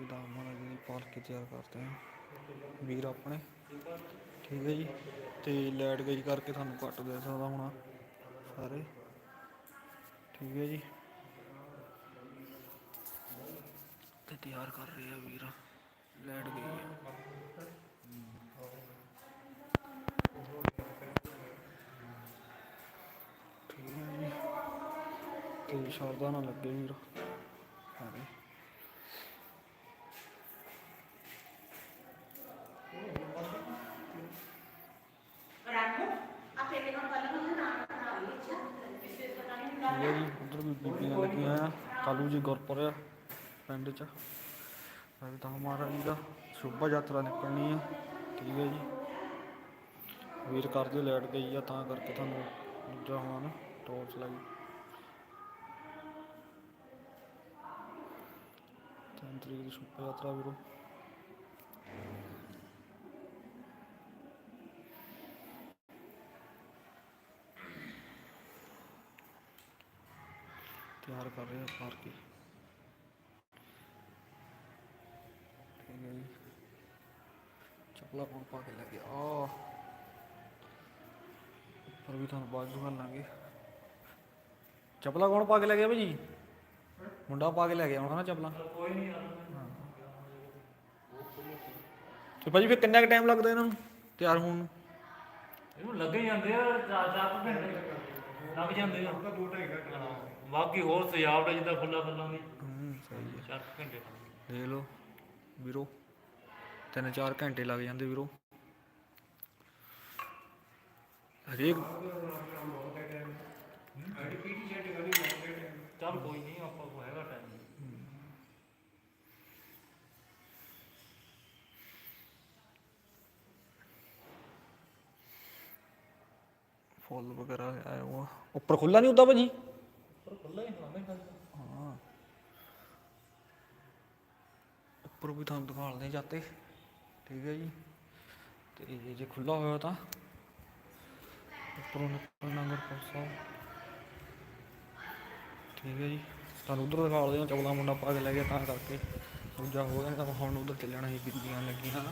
ਵੀ ਦਾ ਮਹਾਰਾਜ ਜੀ ਦੀ ਪਾਲਕੀ ਤਿਆਰ ਕਰਦੇ ਹਾਂ ਵੀਰ ਆਪਣੇ। ਠੀਕ ਹੈ ਜੀ। ਤੇ ਲਾਈਟ ਗਈ ਕਰਕੇ ਤੁਹਾਨੂੰ ਘੱਟ ਦੇ ਸਕਦਾ ਹੋਣਾ। ਸਾਰੇ। ਠੀਕ ਹੈ ਜੀ। ਤੇ ਤਿਆਰ ਕਰ ਰਹੇ ਆ ਵੀਰ। ਲਾਈਟ ਗਈ ਠੀਕ ਹੈ ਜੀ। ਤੇ ਸ਼ਰਦਾ ਨਾ ਲੱਗੇ ਵੀਰ। ਸਾਰੇ ਠੀਕ ਹੈ ਜੀ ਉਧਰ ਵੀ ਬੀਬੀਆਂ ਕਾਲੂ ਜੀ ਗੁਰਪੁਰ ਪਿੰਡ ਚ। ਅਭੀ ਤਾਂ ਮਹਾਰਾਜ ਦਾ ਸ਼ੋਭਾ ਯਾਤਰਾ ਨਿਕਲਣੀ ਹੈ ਠੀਕ ਹੈ ਜੀ। ਵੀਰ ਕਰਦੇ ਲੈਟ ਗਈ ਆ, ਤਾਂ ਕਰਕੇ ਤੁਹਾਨੂੰ ਦੂਜਾ ਹੋਣਾ ਨਾ ਟੋਰਚ ਲਾਈ। ਤਿੰਨ ਤਰੀਕ ਦੀ ਸ਼ੋਭਾ ਯਾਤਰਾ ਵੀਰੋ। ਤਿਆਰ ਕਰ ਰਹੇ ਆ ਪਾਰਕੀ ਠੀਕ ਹੈ ਜੀ। ਚੱਪਲਾਂ ਕੋਣ ਪਾ ਕੇ ਲੈ ਗਿਆ ਆ। ਉੱਪਰ ਵੀ ਤੁਹਾਨੂੰ ਬਾਅਦ ਚ ਲਾਂਗੇ ਚੱਪਲਾਂ ਕੌਣ ਪਾ ਕੇ ਲੈ ਗਿਆ ਭਾਜੀ ਮੁੰਡਾ ਪਾ ਕੇ ਲੈ ਗਿਆ ਹੁਣ ਨਾ ਚੱਪਲਾਂ। ਕੋਈ ਨਹੀਂ ਤੇ ਭਾਜੀ ਫਿਰ ਕਿੰਨਾ ਕੁ ਟਾਈਮ ਲੱਗਦਾ ਇਹਨਾਂ ਨੂੰ ਤਿਆਰ ਹੋਣ ਨੂੰ? ਇਹਨੂੰ ਲੱਗੇ ਜਾਂਦੇ ਆ ਚਾਰ ਚਾਰ ਕੁ ਘੰਟੇ। ਲੱਗ ਜਾਂਦੇ ਆ। ਦੋ ਢਾਈ ਘੰਟੇ ਹਾਂ। ਬਾਕੀ ਹੋਰ ਸਜਾਵਟ ਜਿੱਦਾਂ ਫੁੱਲਾਂ ਫੁੱਲਾਂ ਦੀ। ਹੂੰ ਸਹੀ ਘੰਟੇ। ਦੇਖ ਲਓ ਵੀਰੋ ਤਿੰਨ ਚਾਰ ਘੰਟੇ ਲੱਗ ਜਾਂਦੇ ਵੀਰੋ। ਹਰੇਕ ਚੱਲ ਕੋਈ ਨਹੀਂ ਆਪਾਂ ਹੈਗਾ ਟਾਈਮ ਫੁੱਲ ਵਗੈਰਾ ਆਇਆ ਉਹ ਉੱਪਰ ਖੁੱਲਾ ਨਹੀਂ ਹੁੰਦਾ ਭਾਜੀ? ਖੁੱਲਾ ਹੀ ਹਲਾਵੇਂ ਖਾਲੀ ਹਾਂ। ਉੱਪਰ ਵੀ ਤੁਹਾਨੂੰ ਦਿਖਾਲਦੇ ਜਾਂਦੇ ਠੀਕ ਹੈ ਜੀ। ਤੇ ਜੇ ਖੁੱਲਾ ਹੋਇਆ ਤਾਂ ਉੱਪਰੋਂ ਨਿਕਲਣਾ ਗੁਰਪੁਰ ਸਾਹਿਬ ਠੀਕ ਹੈ ਜੀ। ਤੁਹਾਨੂੰ ਉਧਰ ਦਿਖਾਲਦੇ ਹਾਂ ਚੌਲਾ ਮੁੰਡਾ ਪਾ ਕੇ ਲੈ ਗਿਆ ਤਾਂ ਕਰਕੇ। ਦੂਜਾ ਹੋ ਗਿਆ ਨਹੀਂ ਤਾਂ ਹੁਣ ਉਧਰ ਚੱਲਣਾ ਸੀ ਬਿੰਦੀਆਂ ਲੱਗੀਆਂ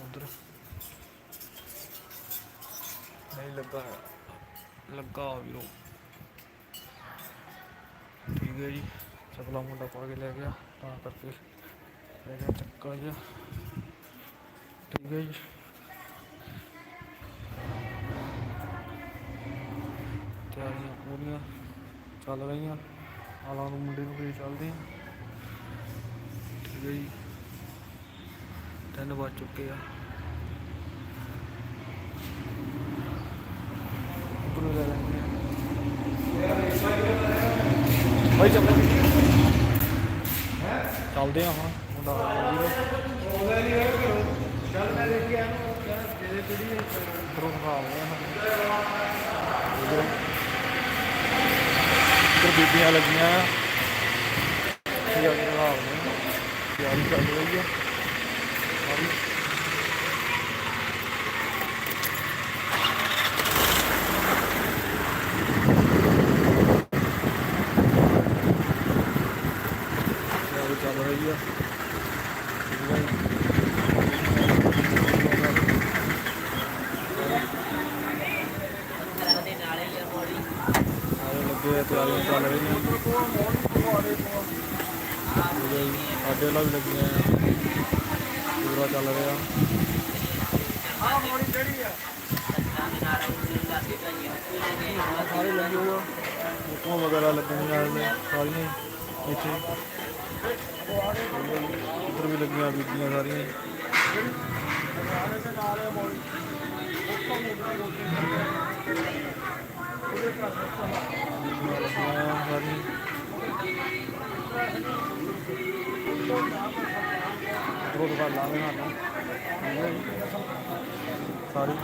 ਉਧਰ। ਨਹੀਂ ਲੱਗਾ ਲੱਗਾ ਵੀਰੋ। ਠੀਕ ਜੀ। ਚਪਲਾ ਮੁੰਡਾ ਪਾ ਕੇ ਲੈ ਗਿਆ, ਤਾਂ ਕਰਕੇ ਲੈ ਗਿਆ, ਚੱਕਰ ਜਿਹਾ। ਠੀਕ ਹੈ ਜੀ। ਤਿਆਰੀਆਂ ਪੂਰੀਆਂ ਚੱਲ ਰਹੀਆਂ। ਆਲਾ ਨੂੰ ਮੁੰਡੇ ਨੂੰ ਵੀ ਚੱਲਦੇ ਆ ਠੀਕ ਹੈ ਜੀ। ਤਿੰਨ ਵੱਜ ਚੁੱਕੇ ਆ। ਉੱਪਰੋਂ ਲੈ ਲੈਂਦੇ ਆ ਭਾਈ ਚੱਲ। ਚੱਲਦੇ ਆ ਹੁਣ। ਮੁੰਡਾ ਆ ਗਿਆ ਚੱਲ ਮੈਂ ਦੇਖਿਆ। ਨੂੰ ਜਿਹੜੇ ਜਿਹੜੀ ਉੱਪਰੋਂ ਦਿਖਾਉਂਦੇ ਆ ਇੱਧਰ ਇੱਧਰ ਬੀਬੀਆਂ ਲੱਗੀਆਂ। ਠੀਕ ਆ ਦਿਖਾਉਂਦੇ ਆ ਤਿਆਰੀ ਚੱਲ ਰਹੀ ਆ ਸਾਰੀ ਤਿਆਰੀ ਚੱਲ ਰਹੀ ਆ ਠੀਕ ਆ ਜੀ ਸਾਰੇ ਲੱਗੇ ਚੱਲ ਰਹੀਆਂ ਠੀਕ ਹੈ ਜੀ ਵੀ ਲੱਗੀਆਂ ਆ ਪੂਰਾ ਚੱਲ ਰਿਹਾ ਸਾਰੇ ਲੱਗੇ ਹੋਏ ਆ ਵਗੈਰਾ ਲੱਗਣੀਆਂ ਨੇ ਸਾਰੀਆਂ ਇੱਥੇ ਉੱਧਰ ਵੀ ਲੱਗੀਆਂ ਬੀਬੀਆਂ ਸਾਰੀਆਂ ਹੀ। ਬੀਬੀਆਂ ਲੱਗੀਆਂ ਲਾਵੇ ਨਾ ਸਾਰੀ